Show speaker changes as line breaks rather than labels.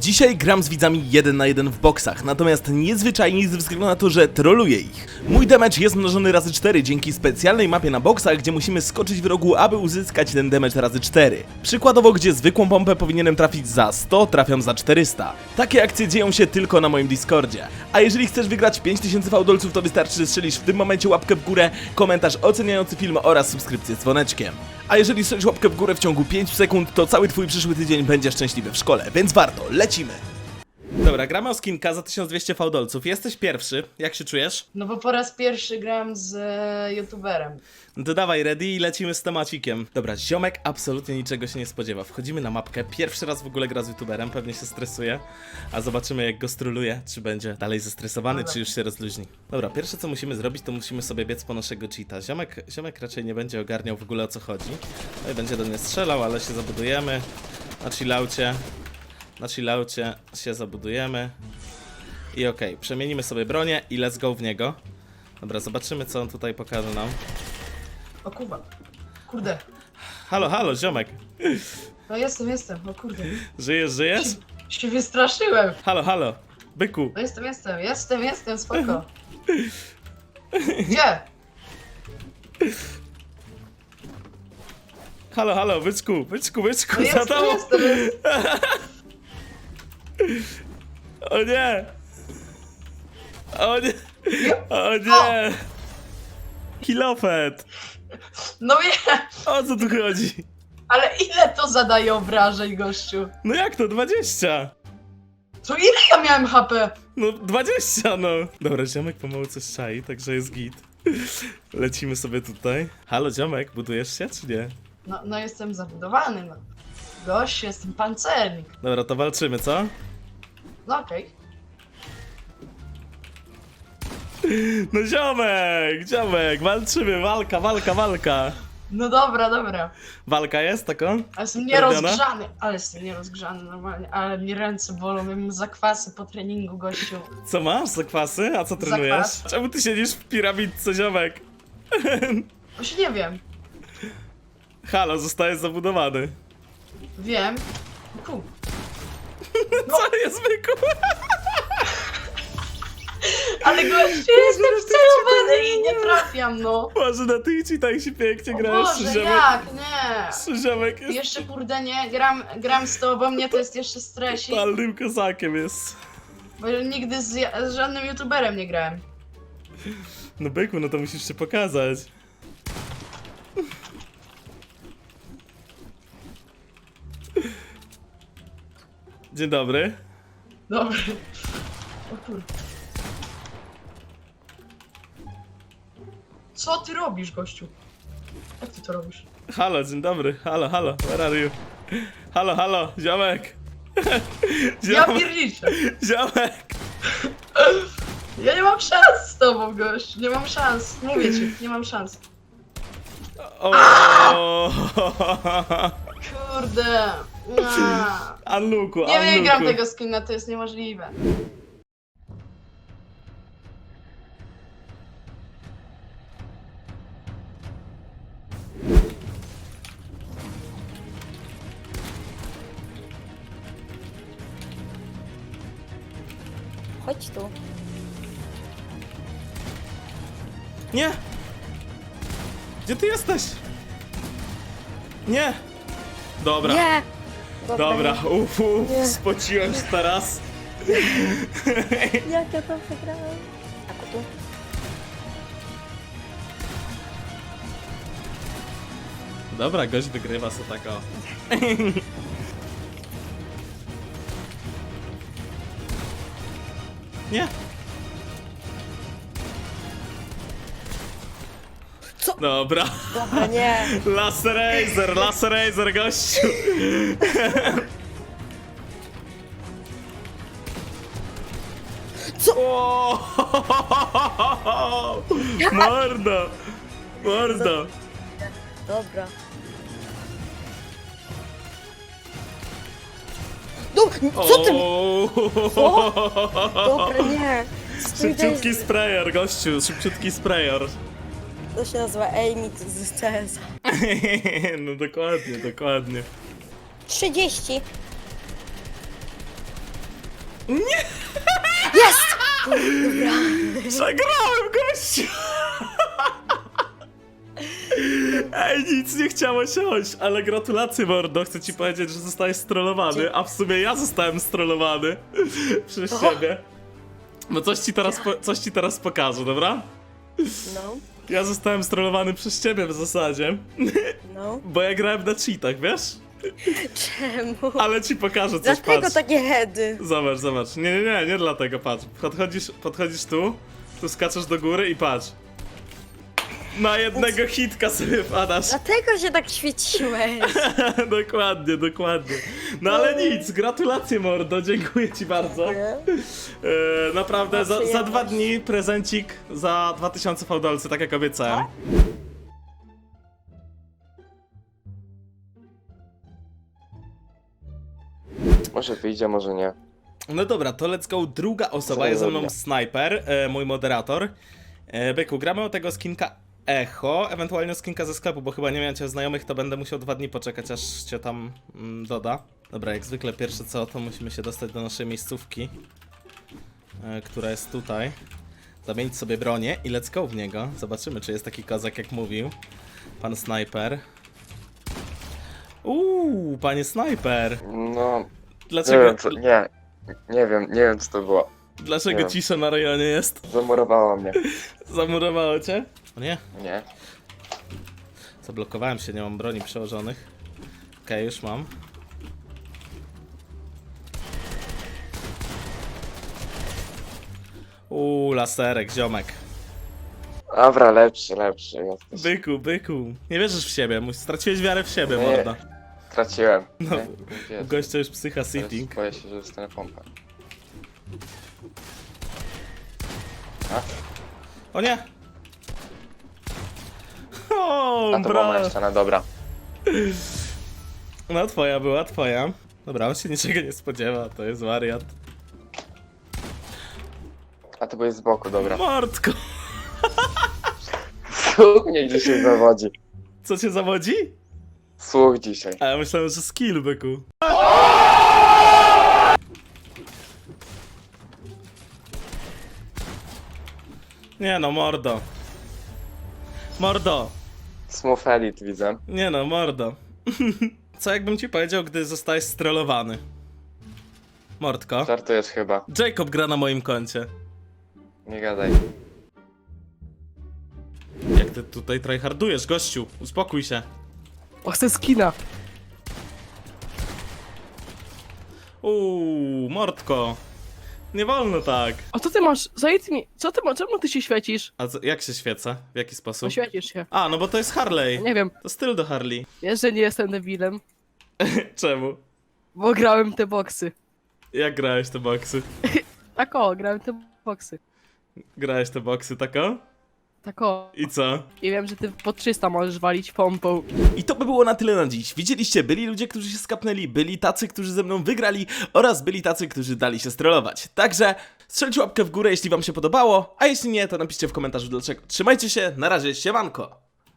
Dzisiaj gram z widzami 1 na 1 w boksach, natomiast niezwyczajnie ze względu na to, że troluję ich. Mój damage jest mnożony razy 4 dzięki specjalnej mapie na boksach, gdzie musimy skoczyć w rogu, aby uzyskać ten damage razy 4. Przykładowo, gdzie zwykłą pompę powinienem trafić za 100, trafiam za 400. Takie akcje dzieją się tylko na moim Discordzie. A jeżeli chcesz wygrać 5000 fałdolców, to wystarczy, że strzelisz w tym momencie łapkę w górę, komentarz oceniający film oraz subskrypcję z dzwoneczkiem. A jeżeli strzelisz łapkę w górę w ciągu 5 sekund, to cały twój przyszły tydzień będzie szczęśliwy w szkole, więc warto, lecimy! Dobra, gramy o skinka za 1200 fałdolców. Jesteś pierwszy, jak się czujesz?
No bo po raz pierwszy gram z e, youtuberem.
No to dawaj ready i lecimy z temacikiem. Dobra, ziomek absolutnie niczego się nie spodziewa. Wchodzimy na mapkę, pierwszy raz w ogóle gra z youtuberem, pewnie się stresuje, a zobaczymy jak go stroluje, czy będzie dalej zestresowany, czy już się rozluźni. Dobra, pierwsze co musimy zrobić, to musimy sobie biec po naszego cheata. Ziomek, ziomek raczej nie będzie ogarniał w ogóle o co chodzi. No i będzie do mnie strzelał, ale się zabudujemy. Na chillaucie, na chillaucie się zabudujemy. I okej, przemienimy sobie bronię i let's go w niego. Dobra, zobaczymy co on tutaj pokaże nam.
O kurwa. Kurde.
Halo, halo, ziomek.
No jestem, jestem. O kurde.
Żyjesz, żyjesz?
Się wystraszyłem.
Halo, halo. Byku.
No jestem, jestem, jestem, jestem, spoko. Gdzie?
Halo, halo, byczku, byczku, byczku,
No
za
jestem, jestem, jestem.
O nie. O nie. O nie. Kilofet.
No wiem,
O co tu chodzi?
ale ile to zadaje obrażeń, gościu?
No jak to? 20.
To ile ja miałem HP?
No 20, no. Dobra, ziomek pomału coś czai, także jest git. Lecimy sobie tutaj. Halo, ziomek, budujesz się czy nie?
No, no jestem zabudowany, no. Gościu, jestem pancernik.
Dobra, to walczymy, co?
No okej.
No ziomek, ziomek, walczymy, walka, walka, walka.
No dobra, dobra.
Walka jest taką?
Ale jestem nierozgrzany. Ale jestem nierozgrzany normalnie. Ale mi ręce bolą, mam zakwasy po treningu, gościu.
Co masz? Zakwasy? A co trenujesz?
Zakwas.
Czemu ty siedzisz w piramidce, ziomek?
Właśnie nie wiem.
Halo, zostaje zabudowany.
Wiem. Pu.
Co jest byku?
Ale gościu, jestem wcelowany i nie trafiam, no.
Może na Twitchi tak się pięknie
O
grasz,
Boże,
ziomek.
jak? Nie.
Ziomek jest
Jeszcze kurde nie, gram, gram z tobą, mnie to jest jeszcze stresik,
totalnym kozakiem jest.
bo nigdy z, ja- z żadnym youtuberem nie grałem.
No byku, no to musisz się pokazać. Dzień dobry.
Dobra. O kurde. Co ty robisz, gościu? Jak ty to robisz?
Halo, dzień dobry. Halo, halo, where are you? Halo, halo, ziomek.
Ja
Ziomek,
pierniczę.
ziomek.
Ja nie mam szans z tobą, gościu. Nie mam szans. Mówię ci, nie mam szans.
O.
Kurde. Aaa.
Unluku,
Nie wygram tego skina, to jest niemożliwe.
Chodź tu.
Nie! Gdzie ty jesteś? Nie! Dobra,
Nie!
Dobra,
nie.
uff, uf, spociłem się teraz.
Jak ja to przegrałem? A tu?
Dobra, gość wygrywa so tak o. Nie!
Co?
Dobra,
Dobra, nie.
Laserazer, Laserazer, gościu!
Co?
O! Mordo! Mordo!
Dobra. No, co ty? Dobra, nie. Stój,
Szybciutki sprayer, gościu, szybciutki sprayer.
To się nazywa Amy z CS.
No dokładnie, dokładnie.
30. Jest!
Przegrałem, gościu! Ej, nic nie chciało siąść, ale gratulacje, mordo. Chcę ci powiedzieć, że zostałeś strollowany, a w sumie ja zostałem strollowany przez ciebie. No coś ci teraz, po, coś ci teraz pokażę, dobra?
No,
Ja zostałem strollowany przez ciebie w zasadzie,
no.
bo ja grałem na cheatach, wiesz?
Czemu?
Ale ci pokażę coś,
Dlaczego
patrz.
takie heady?
Zobacz, zobacz. Nie, nie, nie, nie dlatego, patrz. Podchodzisz, podchodzisz tu, tu skaczesz do góry i patrz. Na jednego hitka sobie padasz.
Dlatego się tak świeciłeś.
dokładnie, dokładnie. No ale nic, gratulacje mordo, dziękuję ci bardzo. E, naprawdę, za, za dwa dni prezencik za 2000 fałdolcy, tak jak obiecałem.
Może wyjdzie, może nie.
No dobra, to let's go. Druga osoba,
Co
jest ze mną Sniper, e, mój moderator. E, Byku, gramy o tego skinka Echo, ewentualnie skinka ze sklepu, bo chyba nie miałem cię znajomych, to będę musiał dwa dni poczekać, aż cię tam mm, doda. Dobra, jak zwykle pierwsze co, to musimy się dostać do naszej miejscówki, e, która jest tutaj. Zamienić sobie bronię i let's go w niego. Zobaczymy, czy jest taki kozak, jak mówił pan Sniper. Uuu, panie Sniper.
No, nie
Dlaczego,
wiem co, nie. Nie wiem, nie wiem co to było.
Dlaczego
nie wiem.
cisza na rejonie jest?
Zamurowało mnie.
Zamurowało cię? O nie,
Nie?
zablokowałem się, nie mam broni przełożonych. Okej, już mam. Uuu, laserek, ziomek.
Dobra, lepszy, lepszy. Jesteś.
Byku, byku. Nie wierzysz w siebie, mu- straciłeś wiarę w siebie,
Nie.
morda.
Traciłem.
No,
Nie? Wiesz,
Gościa już psycha
teraz
sitting.
Boję się, że dostanę pompę.
O nie! O,
A to była moja
bra.
ściana, dobra.
No twoja była, twoja. Dobra, on się niczego nie spodziewa, to jest wariat.
A to byłeś z boku, dobra.
Mordko!
Słuch mnie dzisiaj zawodzi.
Co cię zawodzi?
Słuch dzisiaj.
A ja myślałem, że skill, byku. Nie no, mordo. Mordo.
Smooth Elite widzę.
Nie no, mordo. Co jakbym ci powiedział, gdy zostałeś strollowany? Mordko.
Żartujesz chyba.
Jacob gra na moim koncie.
Nie gadaj.
Jak ty tutaj tryhardujesz, gościu? Uspokój się.
O, chcę skina.
Uuu, mordko. Nie wolno tak.
A co ty masz? Zajdź mi. Co ty masz? Czemu ty się świecisz?
A co, jak się świecę? W jaki sposób?
świecisz się.
A, no bo to jest Harley.
Nie wiem.
To styl do Harley.
Wiesz, że nie jestem debilem.
Czemu?
Bo grałem te boksy.
Jak grałeś te boksy?
Tak o, grałem te boksy.
Grałeś te boksy, tako?
Tak o.
I co?
I wiem, że ty po 300 możesz walić pompą.
I to by było na tyle na dziś. Widzieliście, byli ludzie, którzy się skapnęli, byli tacy, którzy ze mną wygrali oraz byli tacy, którzy dali się strollować. Także strzelcie łapkę w górę, jeśli wam się podobało, a jeśli nie, to napiszcie w komentarzu dlaczego. Trzymajcie się, na razie, siemanko!